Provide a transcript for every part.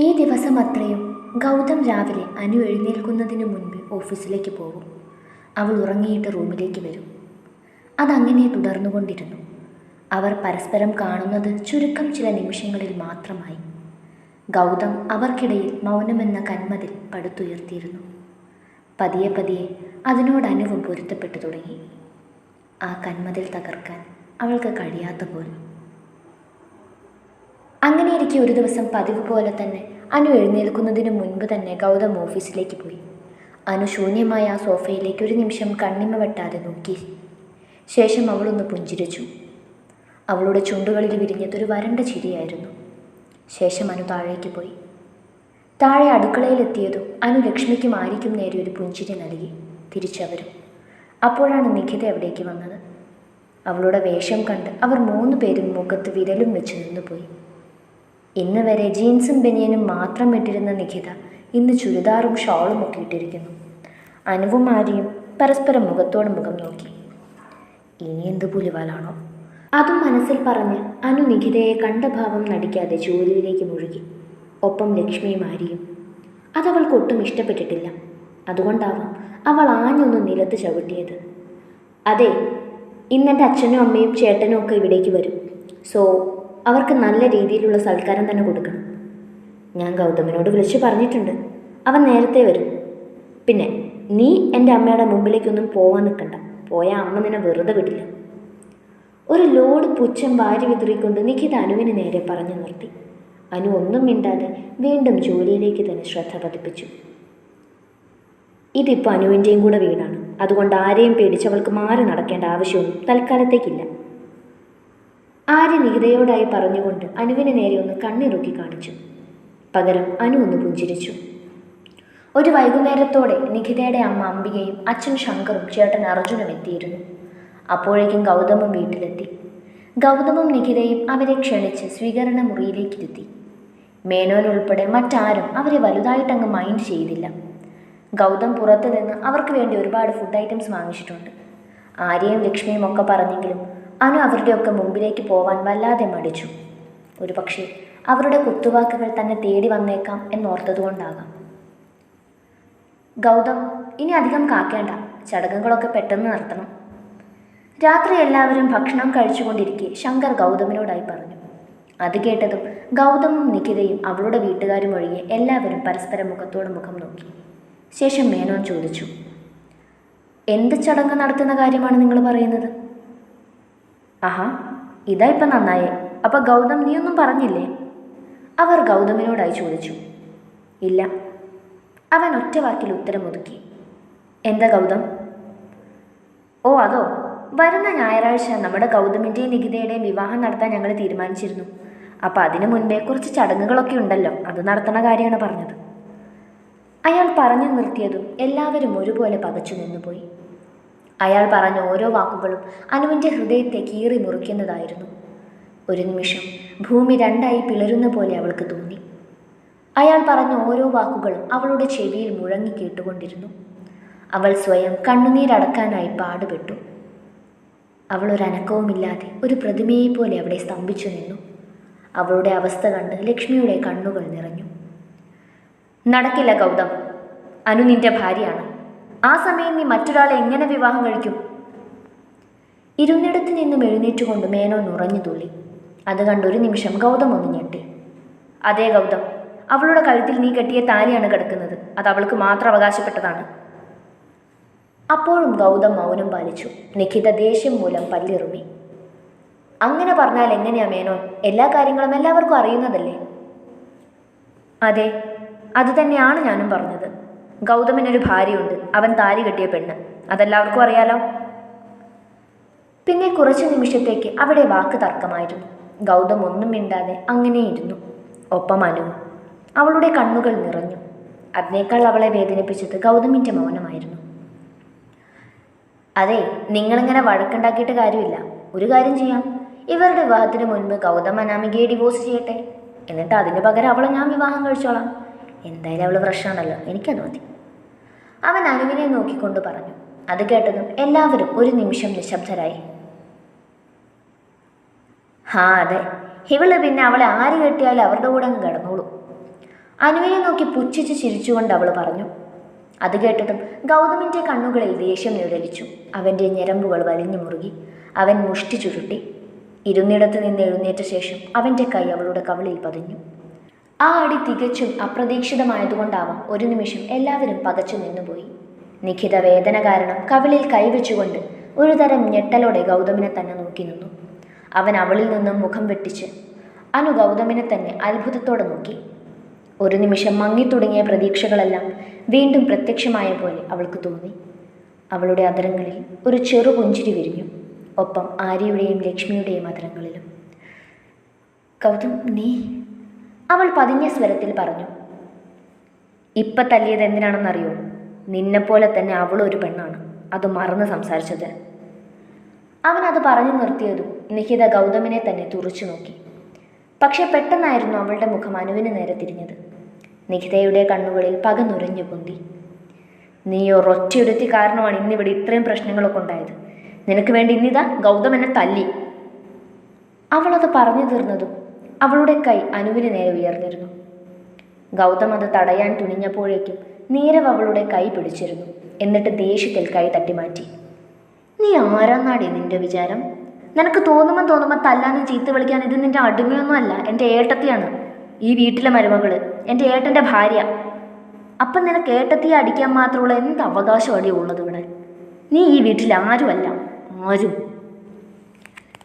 ഈ ദിവസം അത്രയും ഗൗതം രാവിലെ അനു എഴുന്നേൽക്കുന്നതിന് മുൻപ് ഓഫീസിലേക്ക് പോകും. അവൾ ഉറങ്ങിയിട്ട് റൂമിലേക്ക് വരും. അതങ്ങനെ തുടർന്നുകൊണ്ടിരുന്നു. അവർ പരസ്പരം കാണുന്നത് ചുരുക്കം ചില നിമിഷങ്ങളിൽ മാത്രമായി. ഗൗതം അവർക്കിടയിൽ മൗനമെന്ന കന്മതിൽ പടുത്തുയർത്തിയിരുന്നു. പതിയെ പതിയെ അതിനോട് അനുവും പൊരുത്തപ്പെട്ടു തുടങ്ങി. ആ കന്മതിൽ തകർക്കാൻ അവൾക്ക് കഴിയാത്ത പോലും അങ്ങനെയിരിക്കെ ഒരു ദിവസം പതിവ് പോലെ തന്നെ അനു എഴുന്നേൽക്കുന്നതിന് മുൻപ് തന്നെ ഗൗതം ഓഫീസിലേക്ക് പോയി. അനു ശൂന്യമായ ആ സോഫയിലേക്ക് ഒരു നിമിഷം കണ്ണിമ വെട്ടാതെ നോക്കി. ശേഷം അവളൊന്ന് പുഞ്ചിരിച്ചു. അവളുടെ ചുണ്ടുകളിൽ വിരിഞ്ഞതൊരു വരണ്ട ചിരിയായിരുന്നു. ശേഷം അനു താഴേക്ക് പോയി. താഴെ അടുക്കളയിലെത്തിയതും അനു ലക്ഷ്മിക്കും ആരിക്കും നേരെ ഒരു പുഞ്ചിരി നൽകി. തിരിച്ചവരും. അപ്പോഴാണ് നിഖിത അവിടേക്ക് വന്നത്? അവളുടെ വേഷം കണ്ട് അവർ മൂന്ന് പേരും മുഖത്ത് വിരലും വെച്ച് നിന്നുപോയി. ഇന്ന് വരെ ജീൻസും ബനിയനും മാത്രം ഇട്ടിരുന്ന നിഖിത ഇന്ന് ചുരിദാറും ഷോളും ഒക്കെ ഇട്ടിരിക്കുന്നു. അനുവും ആര്യയും പരസ്പരം മുഖത്തോട് മുഖം നോക്കി. ഇനി എന്ത് പുലിവാലാണോ? അതും മനസ്സിൽ പറഞ്ഞ് അനു നിഖിതയെ കണ്ട ഭാവം നടിക്കാതെ ജോലിയിലേക്ക് മുഴുകി. ഒപ്പം ലക്ഷ്മിയും ആര്യയും. അതവൾക്ക് ഒട്ടും ഇഷ്ടപ്പെട്ടിട്ടില്ല. അതുകൊണ്ടാവാം അവൾ ആഞ്ഞൊന്ന് നിലത്ത് ചവിട്ടിയത്. അതെ ഇന്നെന്റെ അച്ഛനും അമ്മയും ചേട്ടനും ഒക്കെ ഇവിടേക്ക് വരും. സോ അവർക്ക് നല്ല രീതിയിലുള്ള സൽക്കാരം തന്നെ കൊടുക്കണം. ഞാൻ ഗൗതമനോട് വിളിച്ചു പറഞ്ഞിട്ടുണ്ട്. അവൻ നേരത്തെ വരും. പിന്നെ നീ എന്റെ അമ്മയുടെ മുമ്പിലേക്കൊന്നും പോവാൻ നിൽക്കണ്ട. പോയ അമ്മ നിന്നെ വെറുതെ വിടില്ല. ഒരു ലോഡ് പുച്ഛം വാരി വിതറിക്കൊണ്ട് നിഖിത അനുവിന് നേരെ പറഞ്ഞു നിർത്തി. അനു ഒന്നും മിണ്ടാതെ വീണ്ടും ജോലിയിലേക്ക് തന്നെ ശ്രദ്ധ പതിപ്പിച്ചു. ഇതിപ്പോൾ അനുവിന്റെയും കൂടെ വീടാണ്. അതുകൊണ്ട് ആരെയും പേടിച്ചവൾക്ക് മാറി നടക്കേണ്ട ആവശ്യമൊന്നും തൽക്കാലത്തേക്കില്ല. ആര്യ നികിതയോടായി പറഞ്ഞുകൊണ്ട് അനുവിനെ നേരെ ഒന്ന് കണ്ണിറുക്കി കാണിച്ചു. പകരം അനു ഒന്ന് പുഞ്ചിരിച്ചു. ഒരു വൈകുന്നേരത്തോടെ നിഖിതയുടെ അമ്മ അംബികയും അച്ഛൻ ശങ്കറും ചേട്ടൻ അർജുനും എത്തിയിരുന്നു. അപ്പോഴേക്കും ഗൗതമും വീട്ടിലെത്തി. ഗൗതമും നിഖിതയും അവരെ ക്ഷണിച്ച് സ്വീകരണ മുറിയിലേക്കിരുത്തി. മേനോനുൾപ്പെടെ മറ്റാരും അവരെ വലുതായിട്ടങ്ങ് മൈൻഡ് ചെയ്തില്ല. ഗൗതം പുറത്തു നിന്ന് അവർക്ക് വേണ്ടി ഒരുപാട് ഫുഡ് ഐറ്റംസ് വാങ്ങിച്ചിട്ടുണ്ട്. ആര്യയും ലക്ഷ്മിയും ഒക്കെ പറഞ്ഞെങ്കിലും അനു അവരുടെയൊക്കെ മുമ്പിലേക്ക് പോവാൻ വല്ലാതെ മടിച്ചു. ഒരു പക്ഷേ അവരുടെ കുത്തുവാക്കുകൾ തന്നെ തേടി വന്നേക്കാം എന്നോർത്തതുകൊണ്ടാകാം. ഗൗതം ഇനി അധികം കാക്കേണ്ട. ചടങ്ങുകളൊക്കെ പെട്ടെന്ന് നടത്തണം. രാത്രി എല്ലാവരും ഭക്ഷണം കഴിച്ചുകൊണ്ടിരിക്കെ ശങ്കർ ഗൗതമിനോടായി പറഞ്ഞു. അത് കേട്ടതും ഗൗതമും നിഖിതയും അവളുടെ വീട്ടുകാരും ഒഴികെ എല്ലാവരും പരസ്പരം മുഖത്തോട് മുഖം നോക്കി. ശേഷം മേനോൻ ചോദിച്ചു എന്ത് ചടങ്ങ് നടത്തുന്ന കാര്യമാണ് നിങ്ങൾ പറയുന്നത്? ആഹാ ഇതാ ഇപ്പം നന്നായി. അപ്പം ഗൗതം നീയൊന്നും പറഞ്ഞില്ലേ? അവർ ഗൗതമിനോടായി ചോദിച്ചു. ഇല്ല. അവൻ ഒറ്റ വാക്കിൽ ഉത്തരം ഒതുക്കി എന്താ ഗൗതം? ഓ അതോ. വരുന്ന ഞായറാഴ്ച നമ്മുടെ ഗൗതമിന്റെയും നികിതയുടെയും വിവാഹം നടത്താൻ ഞങ്ങൾ തീരുമാനിച്ചിരുന്നു. അപ്പോൾ അതിനു മുൻപേ കുറച്ച് ചടങ്ങുകളൊക്കെ ഉണ്ടല്ലോ. അത് നടത്തണ കാര്യമാണ് പറഞ്ഞത്. അയാൾ പറഞ്ഞു നിർത്തിയതും എല്ലാവരും ഒരുപോലെ പകച്ചു നിന്നുപോയി. അയാൾ പറഞ്ഞ ഓരോ വാക്കുകളും അനുവിന്റെ ഹൃദയത്തെ കീറി മുറിക്കുന്നതായിരുന്നു. ഒരു നിമിഷം ഭൂമി രണ്ടായി പിളരുന്ന പോലെ അവൾക്ക് തോന്നി. അയാൾ പറഞ്ഞ ഓരോ വാക്കുകളും അവളുടെ ചെവിയിൽ മുഴങ്ങി കേട്ടുകൊണ്ടിരുന്നു. അവൾ സ്വയം കണ്ണുനീരടക്കാനായി പാടുപെട്ടു. അവൾ ഒരു അനക്കവുമില്ലാതെ ഒരു പ്രതിമയെ പോലെ അവിടെ സ്തംഭിച്ചു നിന്നു. അവളുടെ അവസ്ഥ കണ്ട് ലക്ഷ്മിയുടെ കണ്ണുകൾ നിറഞ്ഞു. നടക്കില്ല ഗൗതം. അനു നിന്റെ ഭാര്യയാണ്. ആ സമയം നീ മറ്റൊരാളെ എങ്ങനെ വിവാഹം കഴിക്കും? ഇരുന്നിടത്ത് നിന്നും എഴുന്നേറ്റുകൊണ്ട് മേനോൻ ഉറഞ്ഞു തുള്ളി. അത് കണ്ടൊരു നിമിഷം ഗൗതം ഒന്ന് ഞെട്ടി. അതേ ഗൗതം അവളുടെ കഴുത്തിൽ നീ കെട്ടിയ താലിയാണ് കിടക്കുന്നത്. അത് അവൾക്ക് മാത്രം അവകാശപ്പെട്ടതാണ്. അപ്പോഴും ഗൗതം മൗനം പാലിച്ചു. നിഖിത ദേഷ്യം മൂലം പല്ലിറുമി. അങ്ങനെ പറഞ്ഞാൽ എങ്ങനെയാ മേനോൻ? എല്ലാ കാര്യങ്ങളും എല്ലാവർക്കും അറിയുന്നതല്ലേ? അതെ അതുതന്നെയാണ് ഞാനും പറഞ്ഞത്. ഗൗതമിനൊരു ഭാര്യയുണ്ട്. അവൻ താലി കെട്ടിയ പെണ്ണ്. അതെല്ലാവർക്കും അറിയാലോ? പിന്നെ കുറച്ചു നിമിഷത്തേക്ക് അവിടെ വാക്ക് തർക്കമായിരുന്നു. ഗൗതം ഒന്നും മിണ്ടാതെ അങ്ങനെ ഇരുന്നു. ഒപ്പം അനു. അവളുടെ കണ്ണുകൾ നിറഞ്ഞു. അതിനേക്കാൾ അവളെ വേദനിപ്പിച്ചത് ഗൗതമിന്റെ മൗനമായിരുന്നു. അതെ നിങ്ങളിങ്ങനെ വഴക്കുണ്ടാക്കിയിട്ട് കാര്യമില്ല. ഒരു കാര്യം ചെയ്യാം. ഇവരുടെ വിവാഹത്തിന് മുൻപ് ഗൗതം അനാമികയെ ഡിവോഴ്സ് ചെയ്യട്ടെ. എന്നിട്ട് അതിന് പകരം അവളെ ഞാൻ വിവാഹം കഴിച്ചോളാം. എന്തായാലും അവൾ പ്രശ്നമാണല്ലോ. എനിക്കത് മതി. അവൻ അനുവിനെ നോക്കിക്കൊണ്ട് പറഞ്ഞു. അത് കേട്ടതും എല്ലാവരും ഒരു നിമിഷം നിശബ്ദരായി. ഹാ അതെ. ഇവൾ പിന്നെ അവളെ ആര് കെട്ടിയാലും അവരുടെ കൂടെ അങ്ങ് കിടന്നോളൂ. അനുവിനെ നോക്കി പുച്ഛിച്ച് ചിരിച്ചുകൊണ്ട് അവൾ പറഞ്ഞു. അത് കേട്ടതും ഗൗതമിന്റെ കണ്ണുകളിൽ ദേഷ്യം നിഴലിച്ചു. അവന്റെ ഞരമ്പുകൾ വലിഞ്ഞു മുറുകി. അവൻ മുഷ്ടി ചുരുട്ടി. ഇരുന്നിടത്ത് നിന്ന് എഴുന്നേറ്റ ശേഷം അവന്റെ കൈ അവളുടെ കവളിൽ പതിഞ്ഞു. ആ അടി തികച്ചും അപ്രതീക്ഷിതമായതുകൊണ്ടാവാം ഒരു നിമിഷം എല്ലാവരും പകച്ചു നിന്നുപോയി. നിഖിത വേദന കാരണം കവിളിൽ കൈവച്ചുകൊണ്ട് ഒരു തരം ഞെട്ടലോടെ ഗൗതമിനെ തന്നെ നോക്കി നിന്നു. അവൻ അവളിൽ നിന്നും മുഖം വെട്ടിച്ച് അനു ഗൗതമിനെ തന്നെ അത്ഭുതത്തോടെ നോക്കി. ഒരു നിമിഷം മങ്ങിത്തുടങ്ങിയ പ്രതീക്ഷകളെല്ലാം വീണ്ടും പ്രത്യക്ഷമായ പോലെ അവൾക്ക് തോന്നി. അവളുടെ അതരങ്ങളിൽ ഒരു ചെറു പുഞ്ചിരി വിരിഞ്ഞു. ഒപ്പം ആര്യയുടെയും ലക്ഷ്മിയുടെയും അതരങ്ങളിലും ഗൗതം നീ അവൾ പതിഞ്ഞ സ്വരത്തിൽ പറഞ്ഞു ഇപ്പം തല്ലിയത് എന്തിനാണെന്നറിയോ? നിന്നെപ്പോലെ തന്നെ അവളൊരു പെണ്ണാണ്. അത് മറന്ന് സംസാരിച്ചത്. അവൻ അത് പറഞ്ഞു നിർത്തിയതും നിഹിത ഗൗതമിനെ തന്നെ തുറച്ചു നോക്കി. പക്ഷെ പെട്ടെന്നായിരുന്നു അവളുടെ മുഖം അനുവിന് നേരെ തിരിഞ്ഞത്. നിഖിതയുടെ കണ്ണുകളിൽ പക നുരഞ്ഞു പൊന്തി. നീ ഒരൊറ്റയൊരുത്തി കാരണമാണ് ഇന്നിവിടെ ഇത്രയും പ്രശ്നങ്ങളൊക്കെ ഉണ്ടായത്. നിനക്ക് വേണ്ടി ഇന്നിതാ ഗൗതമനെ തല്ലി. അവളത് പറഞ്ഞു തീർന്നതും അവളുടെ കൈ അനുവിന് നേരെ ഉയർന്നിരുന്നു. ഗൗതം അത് തടയാൻ തുനിഞ്ഞപ്പോഴേക്കും നീരവ് അവളുടെ കൈ പിടിച്ചിരുന്നു. എന്നിട്ട് ദേഷ്യത്തിൽ കൈ തട്ടിമാറ്റി. നീ ആരാന്നാടി നിന്റെ വിചാരം? നിനക്ക് തോന്നുമ്പോൾ തോന്നുമ്പോൾ തല്ലാനും ചീത്ത വിളിക്കാൻ ഇത് നിന്റെ അടിമയൊന്നുമല്ല എന്റെ ഏട്ടത്തിയാണ്. ഈ വീട്ടിലെ മരുമകൾ. എന്റെ ഏട്ടന്റെ ഭാര്യ. അപ്പം നിനക്ക് ഏട്ടത്തിയെ അടിക്കാൻ മാത്രമുള്ള എന്ത് അവകാശമാണ് ഉള്ളത് ഇവിടെ? നീ ഈ വീട്ടിൽ ആരുമല്ല. ആരും.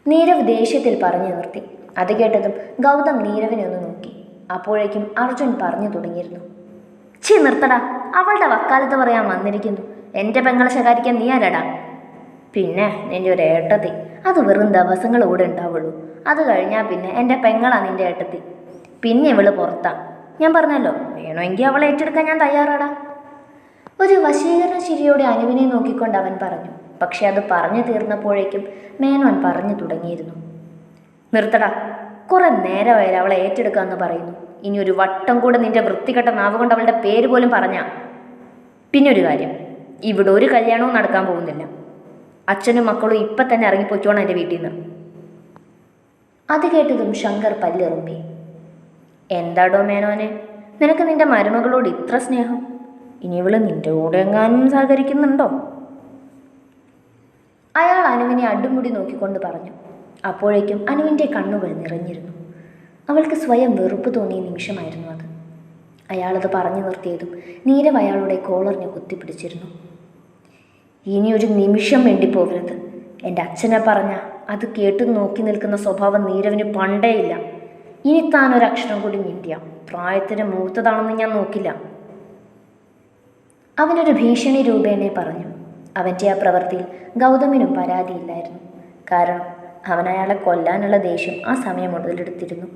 നീരവ് ദേഷ്യത്തിൽ പറഞ്ഞു നിർത്തി അത് കേട്ടതും ഗൗതം നീരവിനെ ഒന്ന് നോക്കി. അപ്പോഴേക്കും അർജുൻ പറഞ്ഞു തുടങ്ങിയിരുന്നു. ചീ നിർത്തടാ. അവളുടെ വക്കാലത്ത് പറയാൻ വന്നിരിക്കുന്നു. എന്റെ പെങ്ങളെ ശകാരിക്കാൻ നീ ആരടാ? പിന്നെ നിന്റെ ഒരു ഏട്ടത്തി. അത് വെറും ദിവസങ്ങൾ കൂടെ ഉണ്ടാവുള്ളൂ. അത് കഴിഞ്ഞാൽ പിന്നെ എന്റെ പെങ്ങളാ നിന്റെ ഏട്ടത്തി. പിന്നെ ഇവൾ പുറത്താ. ഞാൻ പറഞ്ഞല്ലോ വേണമെങ്കിൽ അവളെ ഏറ്റെടുക്കാൻ ഞാൻ തയ്യാറാടാ. ഒരു വശീകരണ ചിരിയോടെ അനുവിനെ നോക്കിക്കൊണ്ട് അവൻ പറഞ്ഞു. പക്ഷെ അത് പറഞ്ഞു തീർന്നപ്പോഴേക്കും മേനോൻ പറഞ്ഞു തുടങ്ങിയിരുന്നു. നിർത്തടാ. കുറെ നേരമായാലും അവളെ ഏറ്റെടുക്കാമെന്ന് പറയുന്നു. ഇനി ഒരു വട്ടം കൂടെ നിന്റെ വൃത്തികെട്ട നാവ് കൊണ്ട് അവളുടെ പേര് പോലും പറഞ്ഞ. പിന്നെ ഒരു കാര്യം. ഇവിടെ ഒരു കല്യാണവും നടക്കാൻ പോകുന്നില്ല. അച്ഛനും മക്കളും ഇപ്പം തന്നെ ഇറങ്ങിപ്പോയിക്കോണം എന്റെ വീട്ടിൽ നിന്ന് അത് കേട്ടതും ശങ്കർ പല്ലിറുമ്പി. എന്താടോ മേനോനെ? നിനക്ക് നിന്റെ മരുമകളോട് ഇത്ര സ്നേഹം? ഇനി ഇവൾ നിന്റെ കൂടെ എങ്ങാനും സഹകരിക്കുന്നുണ്ടോ? അയാൾ അനുവിനെ അടുമുടി നോക്കിക്കൊണ്ട് പറഞ്ഞു. അപ്പോഴേക്കും അനുവിന്റെ കണ്ണുകൾ നിറഞ്ഞിരുന്നു. അവൾക്ക് സ്വയം വെറുപ്പ് തോന്നിയ നിമിഷമായിരുന്നു അത്. അയാളത് പറഞ്ഞു നിർത്തിയതും നീരവ് അയാളുടെ കോളറിനെ കുത്തിപ്പിടിച്ചിരുന്നു. ഇനി ഒരു നിമിഷം വേണ്ടിപ്പോകരുത് എന്റെ അച്ഛനെ പറഞ്ഞ അത് കേട്ട് നോക്കി നിൽക്കുന്ന സ്വഭാവം നീരവിന് പണ്ടേ ഇല്ല. ഇനി താൻ അക്ഷരം കൂടി മിണ്ടിയ. പ്രായത്തിന് മൂത്തതാണെന്ന് ഞാൻ നോക്കില്ല. അവനൊരു ഭീഷണി രൂപേണെ പറഞ്ഞു. അവന്റെ ആ പ്രവൃത്തിയിൽ ഗൗതമിനും പരാതിയില്ലായിരുന്നു. കാരണം അവൻ അയാളെ കൊല്ലാനുള്ള ദേഷ്യം ആ സമയം മുതലെടുത്തിരുന്നു.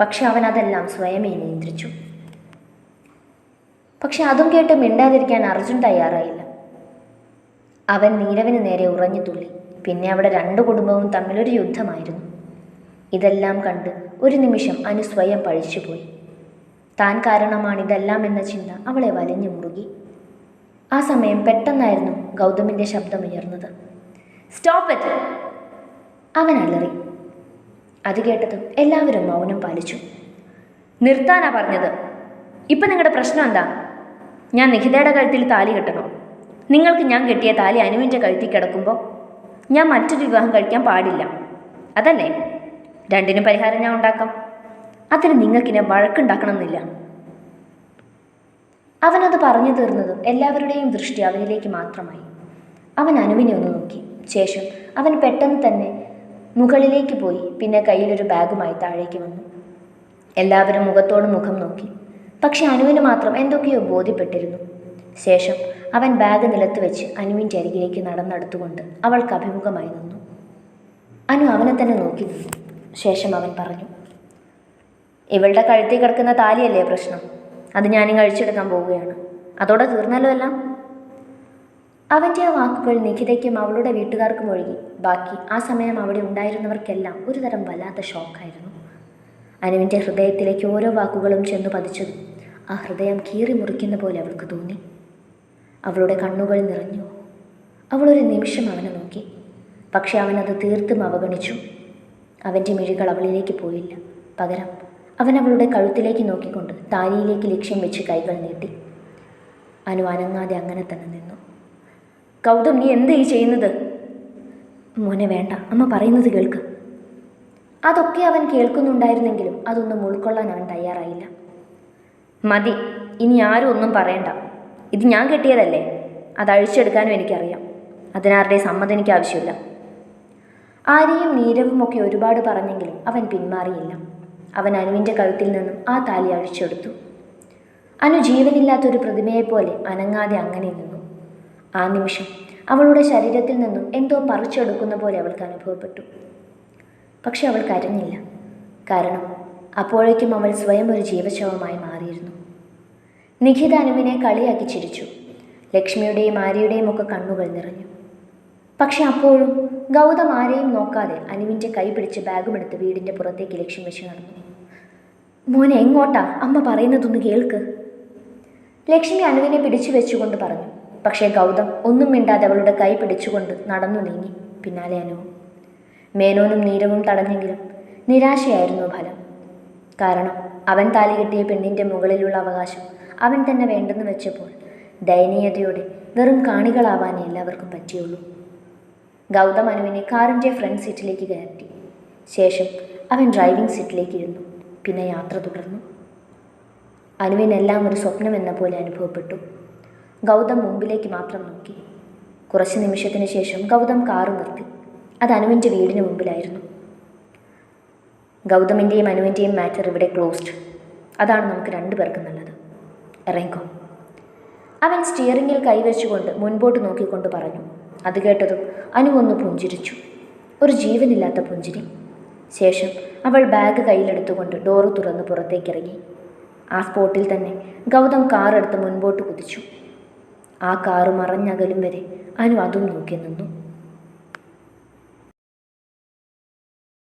പക്ഷെ അവൻ അതെല്ലാം സ്വയമേ നിയന്ത്രിച്ചു. പക്ഷെ അതും കേട്ട് മിണ്ടാതിരിക്കാൻ അർജുൻ തയ്യാറായില്ല. അവൻ നീരവിന് നേരെ ഉറഞ്ഞു തുള്ളി. പിന്നെ അവിടെ രണ്ടു കുടുംബവും തമ്മിലൊരു യുദ്ധമായിരുന്നു. ഇതെല്ലാം കണ്ട് ഒരു നിമിഷം അനു സ്വയം പഴിച്ചുപോയി. താൻ കാരണമാണ് ഇതെല്ലാം എന്ന ചിന്ത അവളെ വലിഞ്ഞു മുറുകി. ആ സമയം പെട്ടെന്നായിരുന്നു ഗൗതമിന്റെ ശബ്ദമുയർന്നത്. സ്റ്റോപ്പ് ഇറ്റ് അവൻ അലറി. അത് കേട്ടതും എല്ലാവരും മൗനം പാലിച്ചു. നിർത്താനാ പറഞ്ഞത്. ഇപ്പം നിങ്ങളുടെ പ്രശ്നം എന്താ? ഞാൻ നിഖിതയുടെ കഴുത്തിൽ താലി കെട്ടണോ? നിങ്ങൾക്ക് ഞാൻ കെട്ടിയ താലി അനുവിന്റെ കഴുത്തിൽ കിടക്കുമ്പോൾ ഞാൻ മറ്റൊരു വിവാഹം കഴിക്കാൻ പാടില്ല. അതല്ലേ? രണ്ടിനും പരിഹാരം ഞാൻ ഉണ്ടാക്കാം. അതിന് നിങ്ങൾക്കിനെ വഴക്കുണ്ടാക്കണമെന്നില്ല. അവനത് പറഞ്ഞു തീർന്നതും എല്ലാവരുടെയും ദൃഷ്ടി അവനിലേക്ക് മാത്രമായി. അവൻ അനുവിനെ ഒന്ന് നോക്കി. ശേഷം അവൻ പെട്ടെന്ന് തന്നെ മുകളിലേക്ക് പോയി. പിന്നെ കയ്യിലൊരു ബാഗുമായി താഴേക്ക് വന്നു. എല്ലാവരും മുഖത്തോട് മുഖം നോക്കി. പക്ഷെ അനുവിന് മാത്രം എന്തൊക്കെയോ ബോധ്യപ്പെട്ടിരുന്നു. ശേഷം അവൻ ബാഗ് നിലത്ത് വെച്ച് അനുവിന്റെ അരികിലേക്ക് നടന്നെടുത്തുകൊണ്ട് അവൾക്ക് അഭിമുഖമായി നിന്നു. അനു അവനെ തന്നെ നോക്കി നിന്നു. ശേഷം അവൻ പറഞ്ഞു ഇവളുടെ കഴുത്തിൽ കിടക്കുന്ന താലിയല്ലേ പ്രശ്നം? അത് ഞാനും കഴിച്ചെടുക്കാൻ പോവുകയാണ്. അതോടെ തീർന്നല്ലോ എല്ലാം? അവന്റെ ആ വാക്കുകൾ നിഖിതയ്ക്കും അവളുടെ വീട്ടുകാർക്കും ഒഴുകി. ബാക്കി ആ സമയം അവിടെ ഉണ്ടായിരുന്നവർക്കെല്ലാം ഒരുതരം വല്ലാത്ത ഷോക്കായിരുന്നു. അനുവിന്റെ ഹൃദയത്തിലേക്ക് ഓരോ വാക്കുകളും ചെന്നു പതിച്ചതും ആ ഹൃദയം കീറി മുറിക്കുന്ന പോലെ അവൾക്ക് തോന്നി. അവളുടെ കണ്ണുകൾ നിറഞ്ഞു. അവളൊരു നിമിഷം അവനെ നോക്കി. പക്ഷെ അവനത് തീർത്തും അവഗണിച്ചു. അവന്റെ മിഴികൾ അവളിലേക്ക് പോയില്ല. പകരം അവൻ അവളുടെ കഴുത്തിലേക്ക് നോക്കിക്കൊണ്ട് താലിയിലേക്ക് ലക്ഷ്യം വെച്ച് കൈകൾ നീട്ടി. അനു അനങ്ങാതെ അങ്ങനെ തന്നെ നിന്നു. ഗൗതം നീ എന്താ ഈ ചെയ്യുന്നത്? മോനെ വേണ്ട അമ്മ പറയുന്നത് കേൾക്ക്. അതൊക്കെ അവൻ കേൾക്കുന്നുണ്ടായിരുന്നെങ്കിലും അതൊന്നും ഉൾക്കൊള്ളാൻ അവൻ തയ്യാറായില്ല. മതി ഇനി ആരും ഒന്നും പറയണ്ട. ഇത് ഞാൻ കെട്ടിയതല്ലേ? അത് അഴിച്ചെടുക്കാനും എനിക്കറിയാം. അതിനാരുടെ സമ്മതം എനിക്ക് ആവശ്യമില്ല. ആര്യയും നീരവും ഒക്കെ ഒരുപാട് പറഞ്ഞെങ്കിലും അവൻ പിന്മാറിയില്ല. അവൻ അനുവിന്റെ കഴുത്തിൽ നിന്നും ആ താലി അഴിച്ചെടുത്തു. അനു ജീവനില്ലാത്തൊരു പ്രതിമയെപ്പോലെ അനങ്ങാതെ അങ്ങനെ നിന്നു. ആ നിമിഷം അവളുടെ ശരീരത്തിൽ നിന്നും എന്തോ പറിച്ചെടുക്കുന്ന പോലെ അവൾക്ക് അനുഭവപ്പെട്ടു. പക്ഷെ അവൾ കരഞ്ഞില്ല. കാരണം അപ്പോഴേക്കും അവൾ സ്വയം ഒരു ജീവശവമായി മാറിയിരുന്നു. നിഖിത അനുവിനെ കളിയാക്കി ചിരിച്ചു. ലക്ഷ്മിയുടെയും ആര്യയുടെയും ഒക്കെ കണ്ണുകൾ നിറഞ്ഞു. പക്ഷെ അപ്പോഴും ഗൗതം ആരെയും നോക്കാതെ അനുവിന്റെ കൈ പിടിച്ച് ബാഗുമെടുത്ത് വീടിന്റെ പുറത്തേക്ക് ലക്ഷ്യം വെച്ച് നടന്നു. മോനെ എങ്ങോട്ടാ? അമ്മ പറയുന്നതൊന്ന് കേൾക്ക്. ലക്ഷ്മി അനുവിനെ പിടിച്ചു വെച്ചുകൊണ്ട് പറഞ്ഞു. പക്ഷേ ഗൗതം ഒന്നും മിണ്ടാതെ അവളുടെ കൈ പിടിച്ചുകൊണ്ട് നടന്നു നീങ്ങി. പിന്നാലെ അനുവും മേനോനും നീരവും തടഞ്ഞെങ്കിലും നിരാശയായിരുന്നു ഫലം. കാരണം അവൻ താലി കെട്ടിയ പെണ്ണിന്റെ മുകളിലുള്ള അവകാശം അവൻ തന്നെ വേണ്ടെന്ന് വെച്ചപ്പോൾ ദയനീയതയോടെ വെറും കാണികളാവാനേ എല്ലാവർക്കും പറ്റിയുള്ളൂ. ഗൗതം അനുവിനെ കാറിന്റെ ഫ്രണ്ട് സീറ്റിലേക്ക് കയറ്റി. ശേഷം അവൻ ഡ്രൈവിംഗ് സീറ്റിലേക്ക് ഇരുന്നു. പിന്നെ യാത്ര തുടർന്നു. അനുവിനെല്ലാം ഒരു സ്വപ്നമെന്ന പോലെ അനുഭവപ്പെട്ടു. ഗൗതം മുമ്പിലേക്ക് മാത്രം നോക്കി. കുറച്ച് നിമിഷത്തിന് ശേഷം ഗൗതം കാറ് നിർത്തി. അത് അനുവിന്റെ വീടിന് മുമ്പിലായിരുന്നു. ഗൗതമിന്റെയും അനുവിന്റെയും മാറ്റർ ഇവിടെ ക്ലോസ്ഡ്. അതാണ് നമുക്ക് രണ്ടുപേർക്കും നല്ലത്. ഇറങ്ങിക്കോ. അവൻ സ്റ്റിയറിങ്ങിൽ കൈവച്ചുകൊണ്ട് മുൻപോട്ട് നോക്കിക്കൊണ്ട് പറഞ്ഞു. അത് കേട്ടതും അനു ഒന്ന് പുഞ്ചിരിച്ചു. ഒരു ജീവനില്ലാത്ത പുഞ്ചിരി. ശേഷം അവൾ ബാഗ് കയ്യിലെടുത്തുകൊണ്ട് ഡോറ് തുറന്ന് പുറത്തേക്കിറങ്ങി. ആ സ്പോട്ടിൽ തന്നെ ഗൗതം കാറെടുത്ത് മുൻപോട്ട് കുതിച്ചു. ആ കാറ് മറഞ്ഞകലും വരെ അനു അതും നോക്കി നിന്നു.